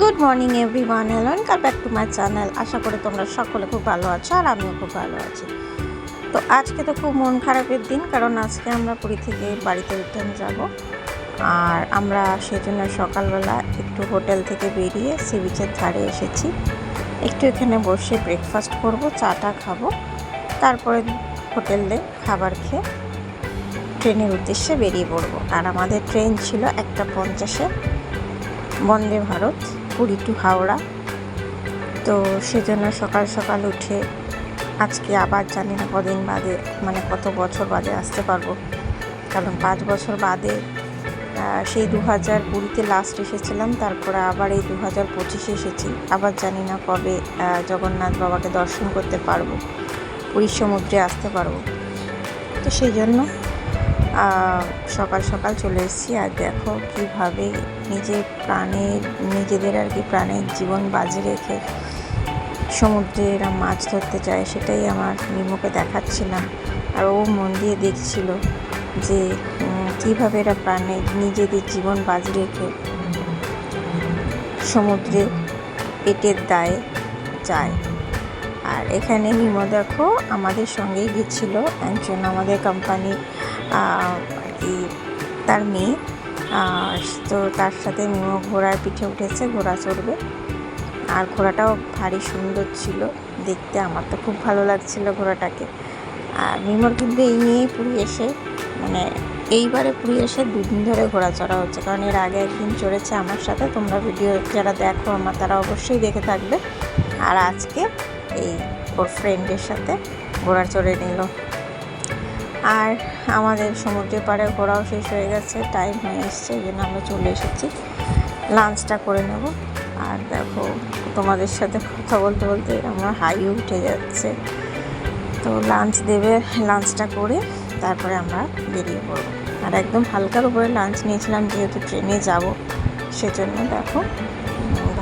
Good morning everyone. Hello, welcome back to my channel. আশা করি তোমরা সকলে খুব ভালো আছো আর আমিও খুব ভালো আছি। তো আজকে তো খুব মন খারাপের দিন, কারণ আজকে আমরা পুরী থেকে বাড়িতে রিটার্ন যাব। আর আমরা সেজন্য সকালবেলা একটু হোটেল থেকে বেরিয়ে সি বিচের ধারে এসেছি। একটু এখানে বসে ব্রেকফাস্ট করব, চাটা খাব, তারপরে হোটেলে খাবার খেয়ে ট্রেনের উদ্দেশ্যে বেরিয়ে পড়ব। আর আমাদের ট্রেন ছিল একটা পঞ্চাশে বন্দে ভারত। পুরী টু হাওড়া। তো সেজন্য সকাল সকাল উঠে আজকে আবার জানি না কদিন বাদে মানে কত বছর বাদে আসতে পারব। কারণ পাঁচ বছর বাদে সেই দু হাজার কুড়িতে লাস্ট এসেছিলাম, তারপরে আবার এই দু হাজার পঁচিশে এসেছি। আবার জানি না কবে জগন্নাথ বাবাকে দর্শন করতে পারব পুরীর সমুদ্রে আসতে পারব। তো সেই জন্য সকাল সকাল চলে এসেছি আর দেখো কীভাবে নিজের প্রাণের নিজেদের আর কি প্রাণের জীবন বাজি রেখে সমুদ্রে এরা মাছ ধরতে যায়, সেটাই আমার নিমুখে দেখাচ্ছিলাম। আর ও মন দিয়ে দেখছিল যে কীভাবে এরা প্রাণে নিজেদের জীবন বাজি রেখে সমুদ্রে পেটের দায়ে যায়। আর এখানে নিমো দেখো আমাদের সঙ্গেই গেছিল, একজন আমাদের কোম্পানির আর কি, তার মেয়ে। তো তার সাথে নিমো ঘোড়ার পিঠে উঠেছে, ঘোড়া চড়বে। আর ঘোড়াটাও ভারী সুন্দর ছিল, দেখতে আমার তো খুব ভালো লাগছিল ঘোড়াটাকে। আর মিমোর কিন্তু এই নিয়েই পুরী এসে মানে এইবারে পুরী এসে দুদিন ধরে ঘোড়া চড়া হচ্ছে। কারণ এর আগে একদিন চড়েছে আমার সাথে, তোমরা ভিডিও যারা দেখো আমার, তারা অবশ্যই দেখে থাকবে। আর আজকে এই ওর ফ্রেন্ডের সাথে ঘোড়া চড়ে নিল। আর আমাদের সমুদ্রের পাড়ে ঘোরাও শেষ হয়ে গেছে টাইম হয়ে এসছে, এই জন্য আমরা চলে এসেছি। লাঞ্চটা করে নেব। আর দেখো, তোমাদের সাথে কথা বলতে বলতে আমার হাই উঠে যাচ্ছে। তো লাঞ্চ দেবে লাঞ্চটা করে তারপরে আমরা বেরিয়ে পড়ব। আর একদম হালকার উপরে লাঞ্চ নিয়েছিলাম, যেহেতু ট্রেনে যাব, সেজন্য দেখো,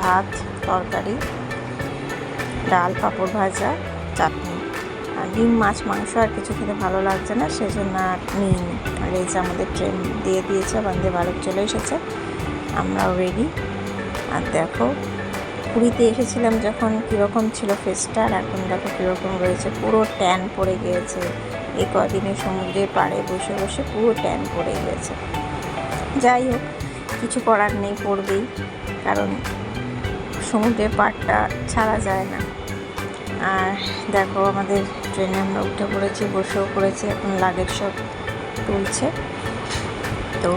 ভাত, তরকারি ডাল, পাঁপড় ভাজা, চাটনি। আর ডিম, মাছ, মাংস আর কিছু খেতে ভালো লাগছে না, সেজন্য আর নিইনি। আর এই যে আমাদের ট্রেন দিয়ে দিয়েছে, বন্দে ভারত চলে এসেছে। আমরাও রেডি আর দেখো, পুরীতে এসেছিলাম যখন কীরকম ছিল ফেসটা আর এখন দেখো কীরকম রয়েছে। পুরো ট্যান পড়ে গিয়েছে। এই কদিনে সমুদ্রের পাড়ে বসে বসে পুরো ট্যান পড়ে গিয়েছে। যাই হোক, কিছু করার নেই পড়বেই, কারণ সমুদ্রের পাড়টা ছাড়া যায় না। আর দেখো আমাদের ট্রেনে আমরা উঠে পড়েছি, বসেও পড়েছি, এখন লাগেজ সব তুলছে। তো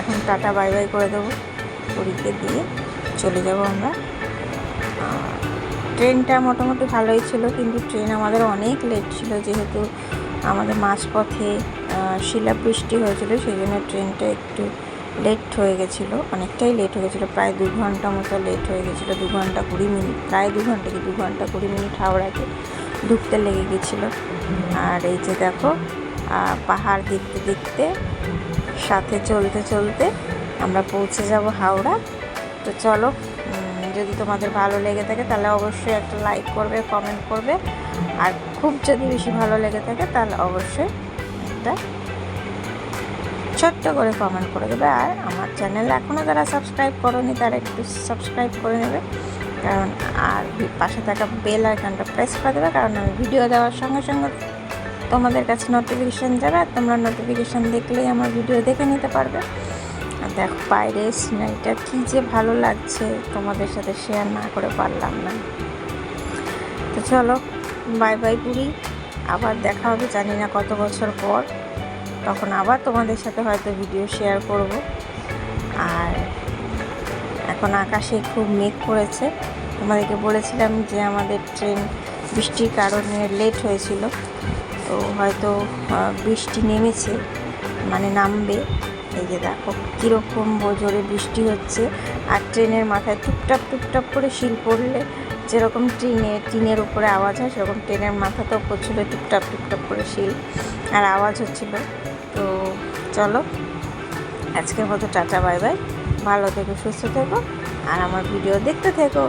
এখন টাটা বাই বাই করে দেবো। পুরীকে দিয়ে চলে যাব আমরা। ট্রেনটা মোটামুটি ভালোই ছিল, কিন্তু ট্রেন আমাদের অনেক লেট ছিল, যেহেতু আমাদের মাঝপথে শিলাবৃষ্টি হয়েছিল, সেই জন্য ট্রেনটা একটু লেট হয়ে গেছিল, অনেকটাই লেট হয়ে গেছিল, প্রায় দু ঘণ্টা মতো লেট হয়ে গেছিল, দু ঘণ্টা কুড়ি মিনিট, প্রায় দু ঘণ্টা কি দু ঘণ্টা কুড়ি মিনিট হাওড়াতে ঢুকতে লেগে গেছিল। আর এই যে দেখো পাহাড় দেখতে দেখতে, সাথে চলতে চলতে আমরা পৌঁছে যাব হাওড়া। তো চলো যদি তোমাদের ভালো লেগে থাকে তাহলে অবশ্যই একটা লাইক করবে কমেন্ট করবে। আর খুব যদি বেশি ভালো লেগে থাকে তাহলে অবশ্যই একটা ছোট্ট করে কমেন্ট করে দেবে। আর আমার চ্যানেল এখনও যারা সাবস্ক্রাইব করোনি, তারা একটু সাবস্ক্রাইব করে নেবে। কারণ আর পাশে থাকা বেল আইকনটা প্রেস করে দেবে। কারণ আমি ভিডিও দেওয়ার সঙ্গে সঙ্গে তোমাদের কাছে নোটিফিকেশান যাবে। আর তোমরা নোটিফিকেশান দেখলেই আমার ভিডিও দেখে নিতে পারবে। আর দেখো বাইরের সিনারিটা কী যে ভালো লাগছে। তোমাদের সাথে শেয়ার না করে পারলাম না। তো চলো বাই বাই পুরি। আবার দেখা হবে জানি না কত বছর পর। তখন আবার তোমাদের সাথে হয়তো ভিডিও শেয়ার করব। আর এখন আকাশে খুব মেঘ করেছে। তোমাদেরকে বলেছিলাম যে আমাদের ট্রেন বৃষ্টির কারণে লেট হয়েছিল। তো হয়তো বৃষ্টি নেমেছে মানে নামবে। এই যে দেখো, কীরকম জোরে বৃষ্টি হচ্ছে। আর ট্রেনের মাথায় টুপটাপ টুপটাপ করে শিল পড়লে যেরকম ট্রেনে টিনের উপরে আওয়াজ হয়, সেরকম ট্রেনের মাথাতেও পড়ছিল টুপটাপ টুপটাপ করে শিল। আর আওয়াজ হচ্ছিল তো চলো, আজকের মতো টাটা, বাই বাই। ভালো থেকো, সুস্থ থেকো, আর আমার ভিডিও দেখতে থেকো।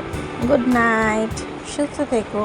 গুড নাইট, সুস্থ থেকো।